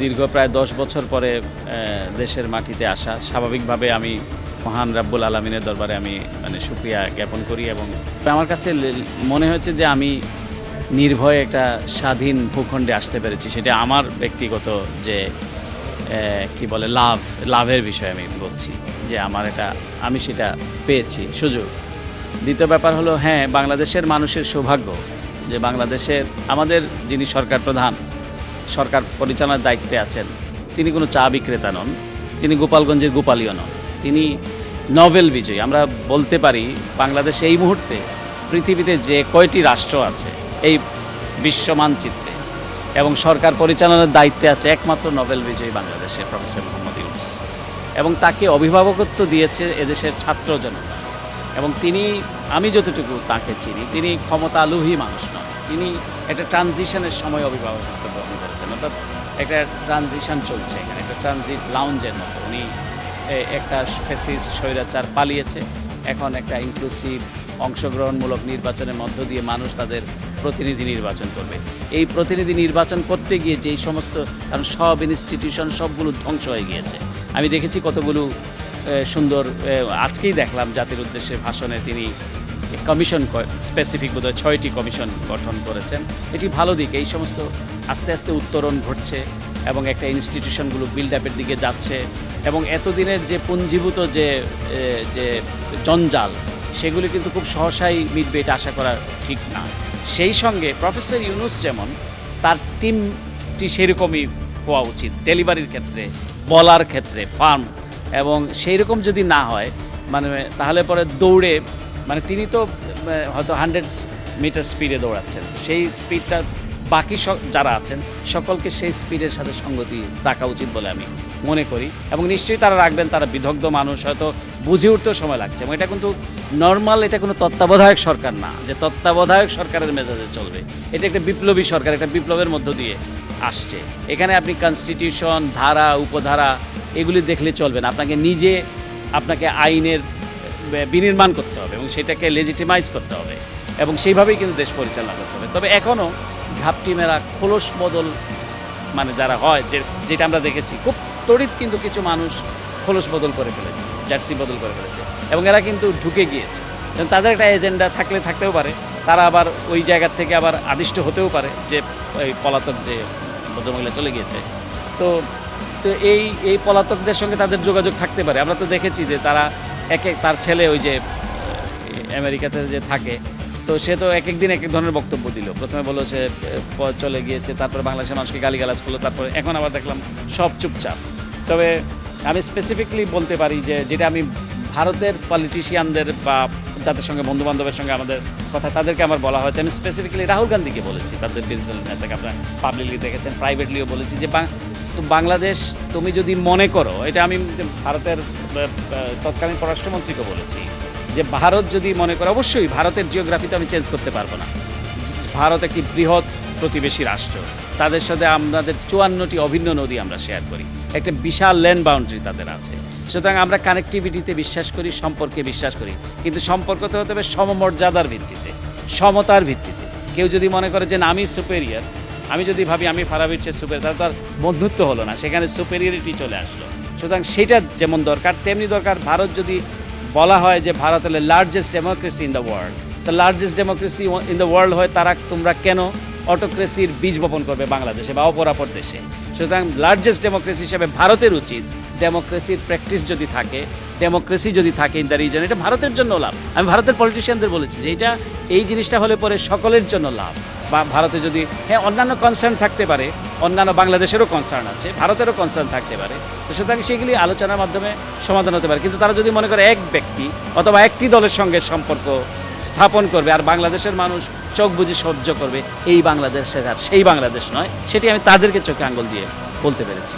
দীর্ঘ প্রায় দশ বছর পরে দেশের মাটিতে আসা। স্বাভাবিকভাবে আমি মহান রাব্বুল আলমিনের দরবারে আমি মানে সুক্রিয়া জ্ঞাপন করি এবং আমার কাছে মনে হয়েছে যে আমি নির্ভয়ে একটা স্বাধীন ভূখণ্ডে আসতে পেরেছি। সেটা আমার ব্যক্তিগত যে কি বলে, লাভ, লাভের বিষয়ে আমি বলছি যে আমার এটা, আমি সেটা পেয়েছি, সুযোগ। দ্বিতীয় ব্যাপার হলো হ্যাঁ বাংলাদেশের মানুষের সৌভাগ্য যে বাংলাদেশের, আমাদের যিনি সরকার প্রধান সরকার পরিচালনার দায়িত্বে আছেন। তিনি কোনো চা বিক্রেতা নন, তিনি গোপালগঞ্জের গোপালীয় নন, তিনি নভেল বিজয়ী। আমরা বলতে পারি, বাংলাদেশ এই মুহূর্তে পৃথিবীতে যে কয়টি রাষ্ট্র আছে, এই বিশ্ব মানচিত্রে, এবং সরকার পরিচালনার দায়িত্বে আছে একমাত্র নোবেল বিজয়ী বাংলাদেশের প্রফেসর মোহাম্মদ ইউনুস। এবং তাকে অভিভাবকত্ব দিয়েছে এদেশের ছাত্র জনতা। এবং তিনি, আমি যতটুকু তাকে চিনি, তিনি ক্ষমতা লোভী মানুষ নন। তিনি একটা ট্রানজিশনের সময় অভিভাবকত্ব গ্রহণ করেছেন অর্থাৎ একটা ট্রানজিশন চলছে এখানে, একটা ট্রানজিট লাউঞ্জের মতো। উনি একটা ফেসিস্ট স্বৈরাচার পালিয়েছে, এখন একটা ইনক্লুসিভ অংশগ্রহণমূলক নির্বাচনের মধ্য দিয়ে মানুষ তাদের প্রতিনিধি নির্বাচন করবে। এই প্রতিনিধি নির্বাচন করতে গিয়ে যেই সমস্ত, কারণ সব ইনস্টিটিউশন সবগুলো ধ্বংস হয়ে গিয়েছে। আমি দেখেছি কতগুলো সুন্দর আজকেই দেখলাম জাতির উদ্দেশ্যে ভাষণে তিনি কমিশন স্পেসিফিক বোধহয় ছয়টি কমিশন গঠন করেছেন। এটি ভালো দিক, এই সমস্ত আস্তে আস্তে উত্তরণ ঘটছে এবং একটা ইনস্টিটিউশনগুলো বিল্ড আপের দিকে যাচ্ছে এবং এতদিনের যে পুঞ্জীভূত যে যে জঞ্জাল, সেগুলি কিন্তু খুব সহসাই মিটবে এটা আশা করা ঠিক না। সেই সঙ্গে প্রফেসর ইউনুস যেমন, তার টিমটি সেরকমই হওয়া উচিত ডেলিভারির ক্ষেত্রে, বলার ক্ষেত্রে ফার্ম এবং সেই রকম যদি না হয় মানে তাহলে পরে দৌড়ে মানে তিনি তো হয়তো হান্ড্রেড মিটার স্পিডে দৌড়াচ্ছেন। সেই স্পিডটা বাকি যারা আছেন, সকলকে সেই স্পিডের সাথে সঙ্গতি রাখা উচিত বলে আমি মনে করি। এবং নিশ্চয়ই তারা রাখবেন, তারা বিদগ্ধ মানুষ, হয়তো বুঝে উঠতেও সময় লাগছে। এবং এটা কিন্তু নর্মাল এটা কোনো তত্ত্বাবধায়ক সরকার না, যে তত্ত্বাবধায়ক সরকারের মেজাজে চলবে। এটা একটা বিপ্লবী সরকার, একটা বিপ্লবের মধ্য দিয়ে আসছে। এখানে আপনি কনস্টিটিউশন ধারা, উপধারা, এগুলি দেখলে চলবে না। আপনাকে নিজে, আপনাকে আইনের বিনির্মাণ করতে হবে এবং সেটাকে লেজিটিমাইজ করতে হবে এবং সেইভাবেই কিন্তু দেশ পরিচালনা করতে হবে। তবে এখনও ঘাপটি মেরা, খোলস বদল মানে যারা হয়, যে, যেটা আমরা দেখেছি, খুব তড়িৎ কিন্তু কিছু মানুষ খোলস বদল করে ফেলেছে, জার্সি বদল করে ফেলেছে এবং এরা কিন্তু ঢুকে গিয়েছে। তাদের একটা এজেন্ডা থাকলে থাকতেও পারে, তারা আবার ওই জায়গার থেকে আবার আদিষ্ট হতেও পারে যে ওই পলাতক যে ভদ্রমহিলা চলে গিয়েছে। তো তো এই এই পলাতকদের সঙ্গে তাদের যোগাযোগ থাকতে পারে। আমরা তো দেখেছি যে তারা এক এক তার ছেলে ওই যে আমেরিকাতে যে থাকে, তো সে তো এক এক দিন এক এক ধরনের বক্তব্য দিল। প্রথমে বলল সে চলে গিয়েছে, তারপরে বাংলাদেশের মানুষকে গালিগালাজ করল, তারপরে এখন আবার দেখলাম সব চুপচাপ। তবে আমি স্পেসিফিকলি বলতে পারি যে, যেটা আমি ভারতের পলিটিশিয়ানদের বা যাদের সঙ্গে বন্ধু বান্ধবের সঙ্গে আমাদের কথা, তাদেরকে আমার বলা হয়েছে। আমি স্পেসিফিক্যালি রাহুল গান্ধীকে বলেছি, তাদের বিরোধী দলের নেতাকে আপনার পাবলিকলি দেখেছেন প্রাইভেটলিও বলেছি যে তো বাংলাদেশ তুমি যদি মনে করো, এটা আমি ভারতের তৎকালীন পররাষ্ট্রমন্ত্রীকে বলেছি, যে ভারত যদি মনে করে, অবশ্যই ভারতের জিওগ্রাফি তো আমি চেঞ্জ করতে পারব না। ভারত একটি বৃহৎ প্রতিবেশী রাষ্ট্র। তাদের সাথে আমাদের চুয়ান্নটি অভিন্ন নদী আমরা শেয়ার করি। একটা বিশাল ল্যান্ড বাউন্ডারি তাদের আছে। সুতরাং আমরা কানেক্টিভিটিতে বিশ্বাস করি, সম্পর্কে বিশ্বাস করি। কিন্তু সম্পর্কতে হতে হবে সমমর্যাদার ভিত্তিতে, সমতার ভিত্তিতে। কেউ যদি মনে করে যে আমি সুপেরিয়ার আমি যদি ভাবি আমি ফারাবির চেয়ে সুপের তাহলে তার বন্ধুত্ব হলো না। সেখানে সুপেরিয়রিটি চলে আসলো। সুতরাং সেটা যেমন দরকার, তেমনি দরকার ভারত যদি বলা হয় যে ভারত হলে largest democracy in the world the largest democracy in the world হয় তারা তোমরা কেন অটোক্রেসির বীজ বপন করবে বাংলাদেশে বা অপরাপর দেশে? সুতরাং লার্জেস্ট ডেমোক্রেসি হিসেবে ভারতের উচিত ডেমোক্রেসির প্র্যাকটিস যদি থাকে ডেমোক্রেসি যদি থাকে ইন দ্য রিজন এটা ভারতের জন্য লাভ। আমি ভারতের পলিটিশিয়ানদের বলেছি যে এটা এই জিনিসটা হলে পরে সকলের জন্য লাভ। বা ভারতে যদি হ্যাঁ অন্যান্য কনসার্ন থাকতে পারে, অন্যান্য বাংলাদেশেরও কনসার্ন আছে, ভারতেরও কনসার্ন থাকতে পারে, তো সুতরাং সেগুলি আলোচনার মাধ্যমে সমাধান হতে পারে। কিন্তু তারা যদি মনে করে এক ব্যক্তি অথবা একটি দলের সঙ্গে সম্পর্ক স্থাপন করবে আর বাংলাদেশের মানুষ চোখ বুঝে সহ্য করবে, এই বাংলাদেশের আর সেই বাংলাদেশ নয়, সেটি আমি তাদেরকে চোখে আঙ্গুল দিয়ে বলতে পেরেছি।